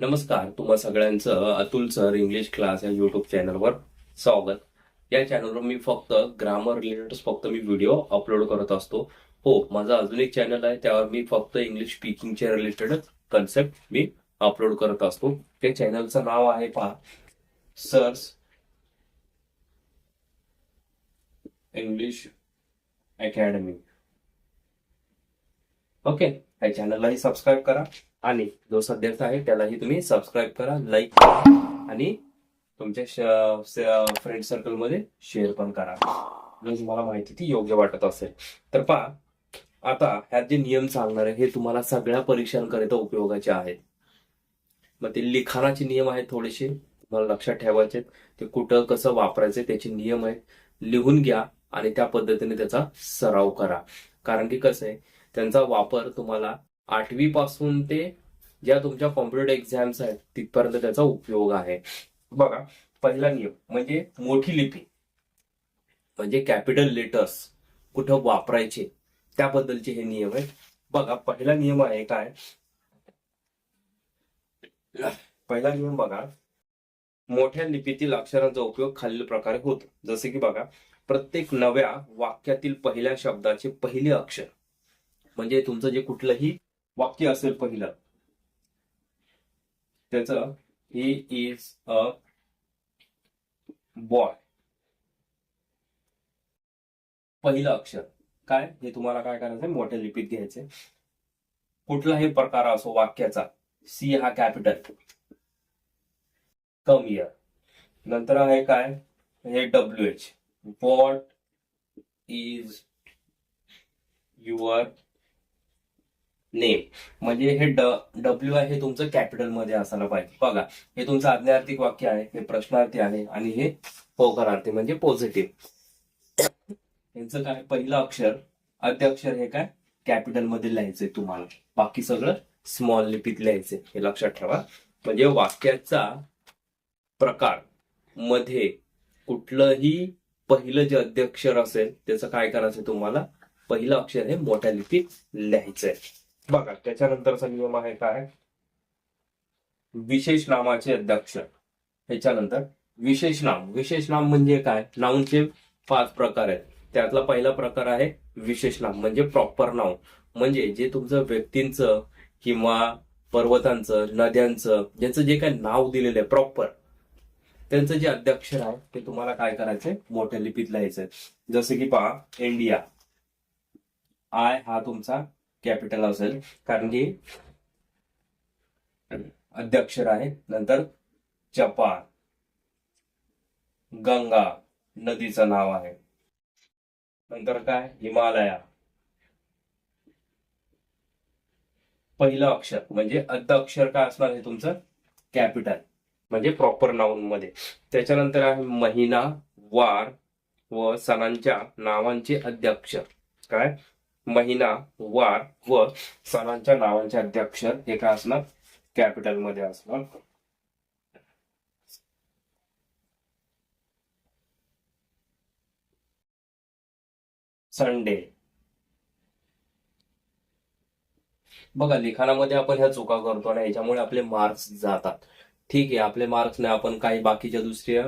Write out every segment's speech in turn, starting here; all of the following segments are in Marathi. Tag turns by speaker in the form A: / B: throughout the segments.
A: नमस्कार तुम्हा सगळ्यांचं अतुल सर इंग्लिश क्लास या युट्यूब चॅनलवर स्वागत. या चॅनलवर मी फक्त ग्रामर रिलेटेड फक्त मी व्हिडिओ अपलोड करत असतो. हो माझा अजून एक चॅनल आहे त्यावर मी फक्त इंग्लिश स्पीकिंगच्या रिलेटेड कन्सेप्ट मी अपलोड करत असतो. त्या चॅनलचं नाव आहे पहा. सर्स इंग्लिश अकॅडमी ओके या चॅनललाही सबस्क्राईब करा. आणि जो सध्याचा आहे त्यालाही तुम्ही सबस्क्राईब करा लाईक करा आणि तुमच्या फ्रेंड सर्कलमध्ये शेअर पण करा. जर तुम्हाला माहिती ती योग्य वाटत असेल. तर पहा आता ह्यात जे नियम सांगणार आहे हे तुम्हाला सगळ्या परीक्षांकरिता उपयोगाचे आहेत. मग ते लिखाणाचे नियम आहेत थोडेसे तुम्हाला लक्षात ठेवायचे ते कुठं कसं वापरायचे त्याचे नियम आहेत. लिहून घ्या आणि त्या पद्धतीने त्याचा सराव करा. कारण की कसं आहे त्यांचा वापर तुम्हाला आठवी पासून ते ज्या तुमच्या कॉम्प्युटर एक्झाम्स आहेत तिथपर्यंत त्याचा उपयोग आहे. बघा पहिला नियम म्हणजे मोठी लिपी म्हणजे कॅपिटल लेटर्स कुठं वापरायचे त्याबद्दलचे हे नियम आहेत. बघा पहिला नियम आहे काय? पहिला नियम बघा मोठ्या लिपीतील अक्षरांचा उपयोग खालील प्रकारे होतो. जसे की बघा प्रत्येक नव्या वाक्यातील पहिल्या शब्दाचे पहिले अक्षर म्हणजे तुमचं जे कुठलंही वाक्य असेल पहिलं त्याच ही इज अ बॉय पहिलं अक्षर. काय? हे तुम्हाला काय करायचंय? मोठ्या लिपीत घ्यायचे कुठलाही प्रकार असो वाक्याचा सी हा कॅपिटल कम इयर नंतर आहे काय? हे W H what is your name. म्हणजे हे डब्ल्यू आहे हे तुमचं कॅपिटलमध्ये असायला पाहिजे. बघा हे तुमचं आज्ञार्थिक वाक्य आहे हे प्रश्नार्थी आहे आणि हे होकारार्थी म्हणजे पॉझिटिव्ह यांचं काय? पहिलं अक्षर अध्यक्षर हे काय? कॅपिटलमध्ये लिहायचंय तुम्हाला. बाकी सगळं स्मॉल लिपीत लिहायचंय. हे लक्षात ठेवा. म्हणजे वाक्याचा प्रकारमध्ये कुठलंही पहिलं जे अध्यक्षर असेल त्याचं काय करायचं तुम्हाला? पहिलं अक्षर हे मोठ्या लिपीत लिहायचंय. बघा त्याच्यानंतरचा नियम आहे काय? विशेष नामाचे अध्यक्ष. ह्याच्यानंतर विशेष नाम. विशेष नाम म्हणजे काय? नाऊनचे पाच प्रकार आहेत. त्यातला पहिला प्रकार आहे विशेष नाम म्हणजे प्रॉपर नाव म्हणजे जे तुमचं व्यक्तींचं किंवा पर्वतांचं नद्यांचं ज्यांचं जे काय नाव दिलेलं आहे प्रॉपर त्यांचं जे अध्यक्षर आहे ते तुम्हाला काय करायचंय? मोठ्या लिपीत लिहायचंय. जसं की पहा इंडिया आय हा तुमचा कॅपिटल असेल. कारण की अध्यक्षर आहे नंतर जपान गंगा नदीचं नाव आहे. नंतर काय? हिमालया. पहिलं अक्षर म्हणजे अध्यक्षर अक्षर काय असणार हे तुमचं? कॅपिटल. म्हणजे प्रॉपर नाऊन मध्ये. त्याच्यानंतर आहे महिना वार व सणांच्या नावांचे अध्यक्षर. काय? महिना वार व सणांच्या नावांचे अध्यक्षर हे काय असणार कॅपिटलमध्ये असणार. संडे बघा लिखाणामध्ये आपण ह्या चुका करतो आणि याच्यामुळे आपले मार्क्स जातात. ठीक आहे आपले मार्क्स नाही आपण काही बाकीच्या दुसऱ्या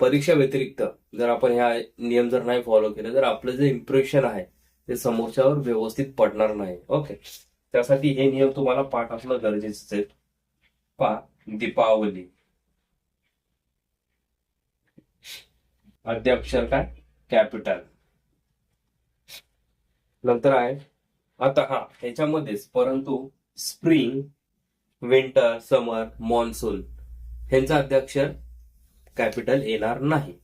A: परीक्षा व्यतिरिक्त जर आपण ह्या नियम जर नाही फॉलो केले तर आपलं जे इम्प्रेशन आहे ते समोरच्यावर व्यवस्थित पडणार नाही. ओके त्यासाठी हे नियम तुम्हाला पाठ असणं गरजेचं आहे. पा दीपावली. अध्यक्षर काय? कॅपिटल. नंतर आहे आता हा ह्याच्यामध्येच परंतु स्प्रिंग विंटर समर मॉन्सून ह्यांचा अध्यक्षर कॅपिटल येणार नाही.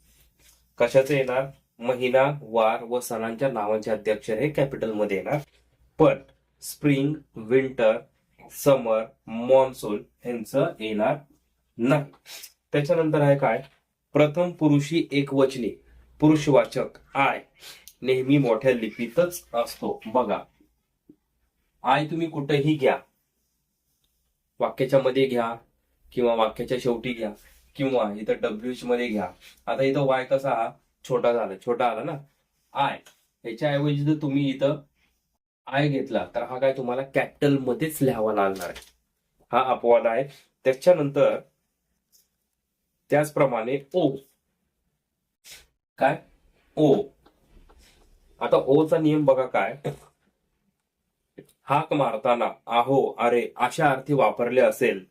A: कशाचं येणार? महिना वार व सणांच्या नावांचे अध्यक्षर हे कॅपिटलमध्ये येणार. पण स्प्रिंग विंटर समर मॉन्सून यांचं येणार नाही. त्याच्यानंतर आहे काय? प्रथम पुरुषी एकवचनी पुरुषवाचक आय नेहमी मोठ्या लिपीतच असतो. बघा. आय तुम्ही कुठेही घ्या. वाक्याच्या मध्ये घ्या किंवा वाक्याच्या शेवटी घ्या. किंवा इथं डब्ल्यूच मध्ये घ्या. आता इथं वाय कसा हा? छोटा झाला. छोटा आला ना? आय याच्याऐवजी जर तुम्ही इथं आय घेतला तर हा काय तुम्हाला कॅपिटल मध्येच लिहावा लागणार आहे. हा अपवाद आहे. त्याच्यानंतर त्याचप्रमाणे ओ काय? ओ आता ओचा नियम बघा काय? हाक मारताना आहो अरे अशा अर्थी वापरले असेल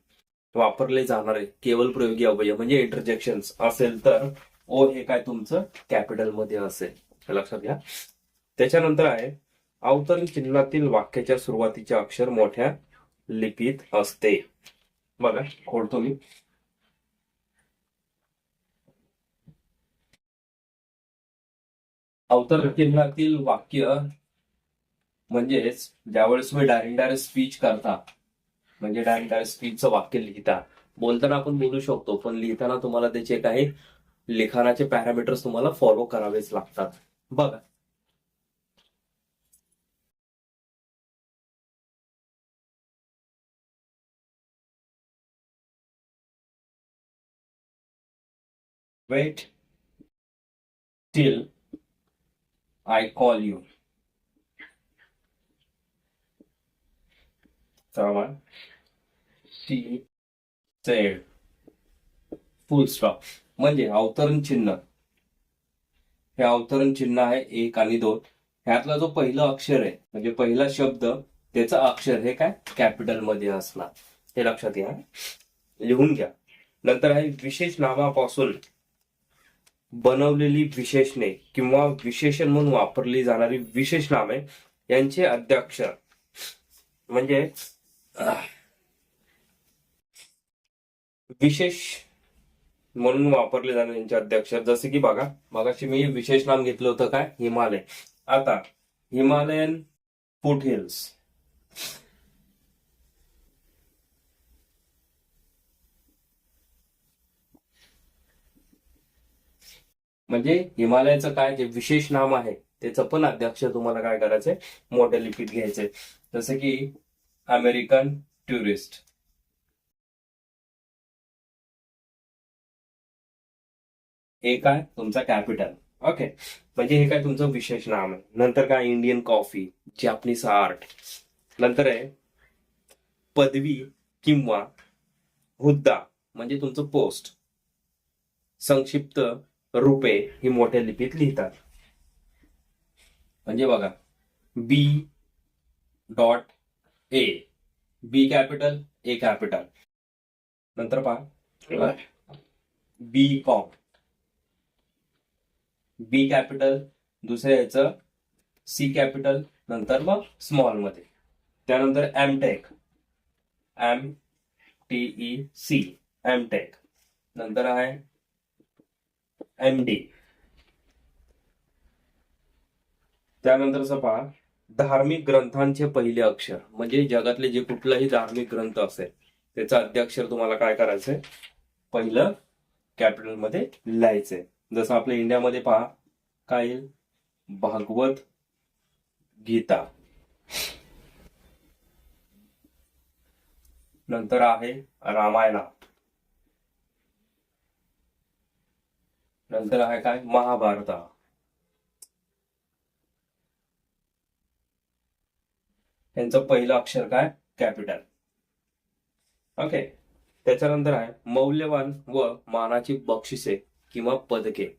A: वापरले जाणारे केवळ प्रयोगी अवयव म्हणजे इंटरजेक्शन असेल तर ओ हे काय तुमचं कॅपिटलमध्ये असेल. लक्षात घ्या. त्याच्यानंतर आहे अवतरण चिन्हातील वाक्याच्या सुरुवातीचे अक्षर मोठ्या लिपीत असते. बघा खोडतो मी. अवतरण चिन्हातील वाक्य म्हणजेच ज्यावेळेस मी डायरेक्ट डायरेक्ट स्पीच करता म्हणजे डायरेक्ट डायरेक्ट स्पीचचं वाक्य लिहिता. बोलताना आपण बोलू शकतो पण लिहिताना तुम्हाला त्याचे काही लिखाणाचे पॅरामीटर्स तुम्हाला फॉलो करावेच लागतात. बघा. Wait till I call you C Z full stop म्हणजे अवतरण चिन्ह. हे अवतरण चिन्ह आहे एक आणि दोन. ह्यातला जो पहिला अक्षर आहे म्हणजे पहिला शब्द त्याचं अक्षर हे काय? कॅपिटलमध्ये असणार. हे लक्षात घ्या. लिहून घ्या. नंतर आहे विशेष नामापासून बनवलेली विशेषणे किंवा विशेषण म्हणून वापरली जाणारी विशेष नामे यांचे अध्यक्ष. म्हणजे विशेष म्हणून वापरले जाणार यांचे अध्यक्ष. जसे की बघा मगाशी मी विशेष नाम घेतलं होतं काय? हिमालय. आता हिमालयन फुट हिल्स म्हणजे हिमालयाचं काय जे विशेष नाम आहे त्याचं पण अध्यक्ष तुम्हाला काय करायचंय? मोठ्या लिपीत घ्यायचंय. जसं की अमेरिकन टुरिस्ट हे काय? तुमचा कॅपिटल ओके म्हणजे हे काय तुमचं विशेष नाम आहे. नंतर काय? इंडियन कॉफी जॅपनीज आर्ट नंतर आहे पदवी किंवा हुद्दा. म्हणजे तुमचं पोस्ट संक्षिप्त रूपे ही मोठ्या लिपीत लिहितात. म्हणजे बघा B dot A B capital A capital नंतर पहा. बी कॉम बी कॅपिटल दुसऱ्या याचं सी कॅपिटल नंतर मग स्मॉलमध्ये. त्यानंतर M tech M T E C M tech नंतर आहे एम डी त्यानंतर पहा धार्मिक ग्रंथांचे पहिले अक्षर. म्हणजे जगातले जे कुठलाही धार्मिक ग्रंथ असेल त्याचं अध्यक्षर तुम्हाला काय करायचंय? पहिलं कॅपिटलमध्ये लिहायचंय. जसं आपल्या इंडियामध्ये पहा काय येईल? भागवत गीता. नंतर आहे रामायणा. नंतर आहे काय? महाभारता. यांचं पहिलं अक्षर काय? कॅपिटल. ओके त्याच्यानंतर आहे मौल्यवान व मानाची बक्षिसे. किंवा पदके.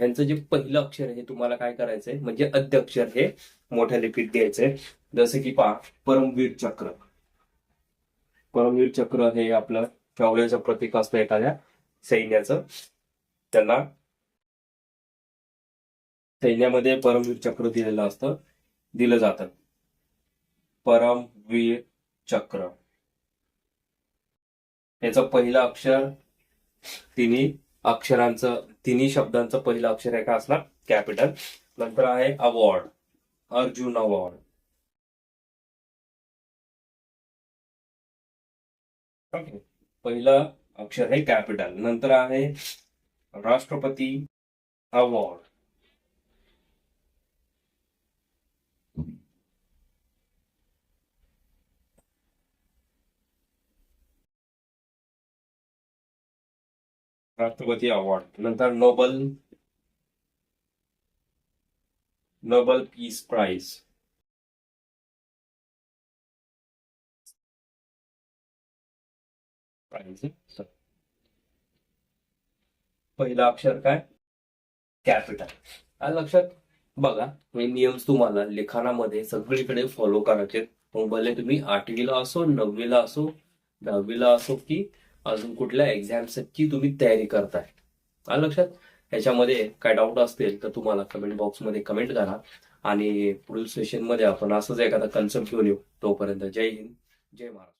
A: यांचं जे पहिलं अक्षर आहे हे तुम्हाला काय करायचंय? म्हणजे अध्यक्षर हे मोठ्या लिपीत द्यायचंय जसं की पहा परमवीर चक्र. परमवीर चक्र हे आपलं शौर्याचं प्रतीक असतं एखाद्या सैन्याचं. त्यांना सैन्यामध्ये परमवीर चक्र दिलेलं असतं दिलं जातं. परमवीर चक्र. याचं पहिलं अक्षर तिने अक्षरांचं तिन्ही शब्दांचं पहिलं अक्षर आहे का असणार? कॅपिटल नंतर आहे अवॉर्ड अर्जुन अवॉर्ड ओके पहिलं अक्षर आहे कॅपिटल नंतर आहे राष्ट्रपती अवॉर्ड राष्ट्रपती अवॉर्ड. नंतर नोबल नोबल पीस प्राइज. पहिला पहिलं अक्षर काय? कॅपिटल. आलं लक्षात बघा हे नियम तुम्हाला लिखाणामध्ये सगळीकडे फॉलो करायचे. भले तुम्ही आठवीला असो नववीला असो दहावीला असो की अजून कुठल्या एक्झामची तुम्ही तयारी करताय? आलं लक्षात? याच्यामध्ये काय डाऊट असतील तर तुम्हाला कमेंट बॉक्समध्ये कमेंट करा. आणि पुढील सेशनमध्ये आपण असंच एखादा कन्सेप्ट घेऊन येऊ. तोपर्यंत जय हिंद जय महाराष्ट्र.